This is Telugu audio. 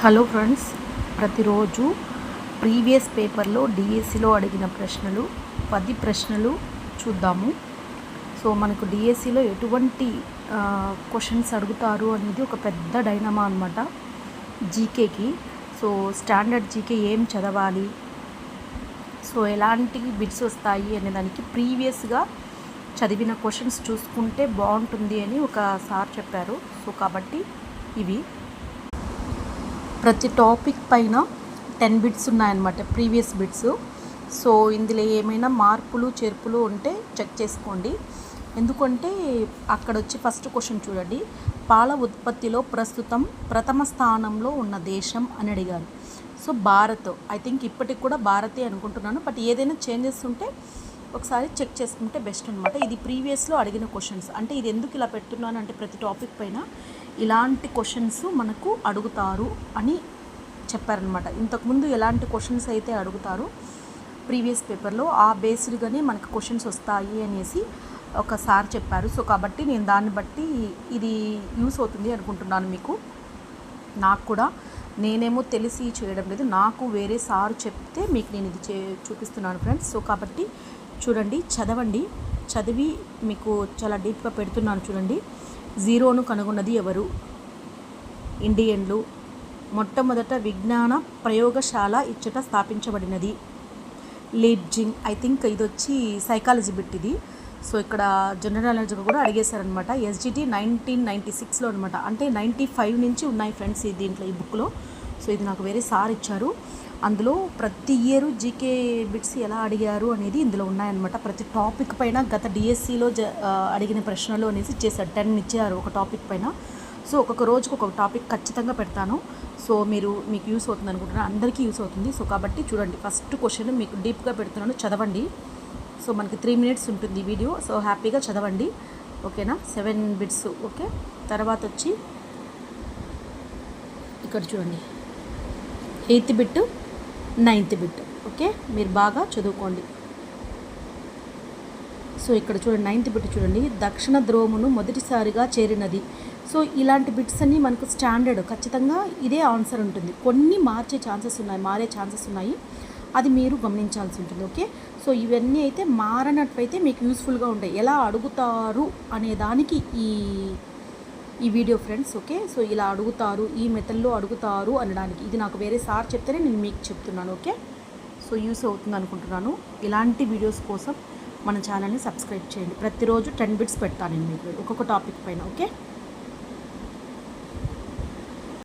హలో ఫ్రెండ్స్ ప్రతిరోజు ప్రీవియస్ పేపర్లో డిఎస్సిలో అడిగిన ప్రశ్నలు పది ప్రశ్నలు చూద్దాము. సో మనకు డిఎస్సిలో ఎటువంటి క్వశ్చన్స్ అడుగుతారు అనేది ఒక పెద్ద డైనమా అనమాట జీకేకి సో స్టాండర్డ్ జీకే ఏం చదవాలి? సో ఎలాంటి బిట్స్ వస్తాయి అనే దానికి ప్రీవియస్గా చదివిన క్వశ్చన్స్ చూసుకుంటే బాగుంటుంది అని ఒక సార్ చెప్పారు. సో కాబట్టి ఇవి. ప్రతి టాపిక్ పైన టెన్ బిట్స్ ఉన్నాయన్నమాట ప్రీవియస్ బిట్స్. సో ఇందులో ఏమైనా మార్పులు చేర్పులు ఉంటే చెక్ చేసుకోండి. ఎందుకంటే అక్కడ వచ్చి ఫస్ట్ క్వశ్చన్ చూడండి. పాల ఉత్పత్తిలో ప్రస్తుతం ప్రథమ స్థానంలో ఉన్న దేశం అని అడిగారు. సో భారత్. ఐ థింక్ ఇప్పటికి కూడా భారతే అనుకుంటున్నాను. బట్ ఏదైనా చేంజెస్ ఉంటే ఒకసారి చెక్ చేసుకుంటే బెస్ట్ అనమాట ఇది ప్రీవియస్లో అడిగిన క్వశ్చన్స్ అంటే ఇది ఎందుకు ఇలా పెడుతున్నాను అంటే ప్రతి టాపిక్ పైన ఇలాంటి క్వశ్చన్స్ మనకు అడుగుతారు అని చెప్పారనమాట ఇంతకుముందు ఎలాంటి క్వశ్చన్స్ అయితే అడుగుతారు ప్రీవియస్ పేపర్లో ఆ బేస్డ్గానే మనకు క్వశ్చన్స్ వస్తాయి అనేసి ఒకసారి చెప్పారు. సో కాబట్టి నేను దాన్ని బట్టి ఇది యూస్ అవుతుంది అనుకుంటున్నాను మీకు. నాకు కూడా నేనేమో తెలిసి చేయడం లేదు. నాకు వేరే సార్ చెప్తే మీకు నేను ఇది చే చూపిస్తున్నాను ఫ్రెండ్స్ సో కాబట్టి చూడండి చదవండి. చదివి మీకు చాలా డీప్గా పెడుతున్నాను చూడండి. జీరోను కనుగొన్నది ఎవరు? ఇండియన్లు. మొట్టమొదట విజ్ఞాన ప్రయోగశాల ఇచ్చట స్థాపించబడినది. లీడ్జింగ్ ఐ థింక్ ఇది వచ్చి సైకాలజీ బిట్ ఇది సో ఇక్కడ జనరల్ నాలెడ్జ్ కూడా అడిగేశారనమాట ఎస్జిటి నైన్టీన్ నైంటీ సిక్స్లో అనమాట అంటే నైంటీ ఫైవ్ నుంచి ఉన్నాయి ఫ్రెండ్స్ దీంట్లో ఈ బుక్లో. సో ఇది నాకు వేరే సార్ ఇచ్చారు. అందులో ప్రతి ఇయర్ జీకే బిట్స్ ఎలా అడిగారు అనేది ఇందులో ఉన్నాయన్నమాట. ప్రతి టాపిక్ పైన గత డిఎస్సిలో జ అడిగిన ప్రశ్నలు అనేసి చేశారు. టెన్ ఇచ్చారు ఒక టాపిక్ పైన. సో ఒక్కొక్క రోజుకి ఒక టాపిక్ ఖచ్చితంగా పెడతాను. సో మీరు మీకు యూస్ అవుతుంది అనుకుంటున్నాను అందరికీ యూస్ అవుతుంది. సో కాబట్టి చూడండి. ఫస్ట్ క్వశ్చన్ మీకు డీప్గా పెడుతున్నాను. చదవండి. సో మనకి త్రీ మినిట్స్ ఉంటుంది వీడియో సో హ్యాపీగా చదవండి. ఓకేనా సెవెన్ బిట్స్ ఓకే తర్వాత వచ్చి ఇక్కడ చూడండి. Eighth bit ninth bit. Okay? మీరు బాగా చదువుకోండి. సో ఇక్కడ చూడండి నైన్త్ బిట్ చూడండి. దక్షిణ ధ్రువమును మొదటిసారిగా చేరినది. సో ఇలాంటి బిట్స్ అన్నీ మనకు స్టాండర్డ్. ఖచ్చితంగా ఇదే ఆన్సర్ ఉంటుంది. కొన్ని మార్చే ఛాన్సెస్ ఉన్నాయి మారే ఛాన్సెస్ ఉన్నాయి. అది మీరు గమనించాల్సి ఉంటుంది ఓకే? సో ఇవన్నీ అయితే మారనట్లయితే మీకు యూస్ఫుల్గా ఉంటాయి. ఎలా అడుగుతారు అనే దానికి ఈ ఈ వీడియో ఫ్రెండ్స్ ఓకే? సో ఇలా అడుగుతారు ఈ మెథడ్లో అడుగుతారు అనడానికి. ఇది నాకు వేరే సార్ చెప్తేనే నేను మీకు చెప్తున్నాను ఓకే? సో యూస్ అవుతుంది అనుకుంటున్నాను. ఇలాంటి వీడియోస్ కోసం మన ఛానల్ని సబ్స్క్రైబ్ చేయండి. ప్రతిరోజు టెన్ బిట్స్ పెడతాను నేను మీకు. ఒక్కొక్క టాపిక్ పైన ఓకే?